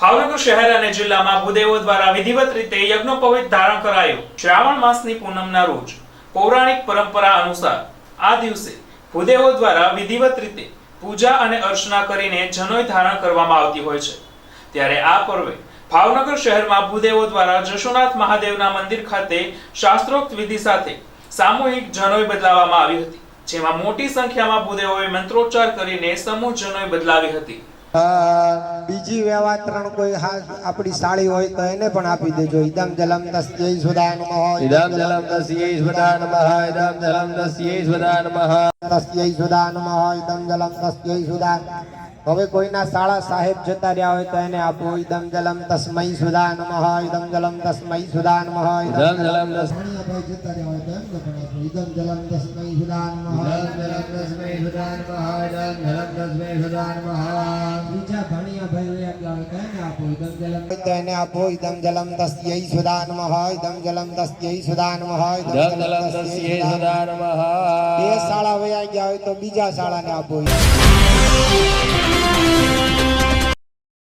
ભાવનગર શહેર અને જિલ્લામાં ભૂદેવો દ્વારા વિધિવત રીતે યજ્ઞોપવિત ધારણ કરાયો. શ્રાવણ માસની પૂનમના રોજ પૌરાણિક પરંપરા અનુસાર આ દિવસે ભૂદેવો દ્વારા વિધિવત રીતે પૂજા અને અર્ચના કરીને જનોય ધારણ કરવામાં આવતી હોય છે. ત્યારે આ પર્વે ભાવનગર શહેરમાં ભૂદેવો દ્વારા જશોનાથ મહાદેવના મંદિર ખાતે શાસ્ત્રોક્ત વિધિ સાથે સામૂહિક જનોઈ બદલાવવામાં આવી હતી, જેમાં મોટી સંખ્યામાં ભૂદેવોએ મંત્રોચ્ચાર કરીને સમૂહ જનોઈ બદલાવી હતી. બીજી વ્યવહાર ત્રણ કોઈ હા આપણી સાળી હોય તો એને પણ આપી દેજો. ઇદમ જલમ તસ્યૈ સુદા નમઃ. ઇદમ જલમ તસ્યૈ સ્વદા નમઃ. ઇદમ જલમ તસ્યૈ સ્વદા નમઃ. તસ્યૈ સુદા નમઃ. ઇદમ જલમ તસ્યૈ સુદા હવે કોઈના શાળા સાહેબ જતા રહ્યા હોય તો એને આપો ઇદમ જલમ તસ્મૈ સુદા નમઃ ઇદમ જલમ તસ્મૈ સુદા નમઃ ઇદમ જલમ તસ્- ભાણિયાભાઈ જતા રહ્યા હોય તો એમને પણ આપો ઇદમ જલમ તસ્મૈ સુદા નમઃ બીજા ભાણિયાભાઈ વયા ગયા હોય તો એને આપો ઇદમ જલમ તો એને આપો ઇદમ જલમ તસ્યૈ સુદા નમઃ ઇદમ જલમ તસ્યૈ સુદા નમઃ ઇદમ જલમ તસ્યૈ સ્વદા બે શાળા વયા ગયા હોય તો બીજા શાળાને આપો.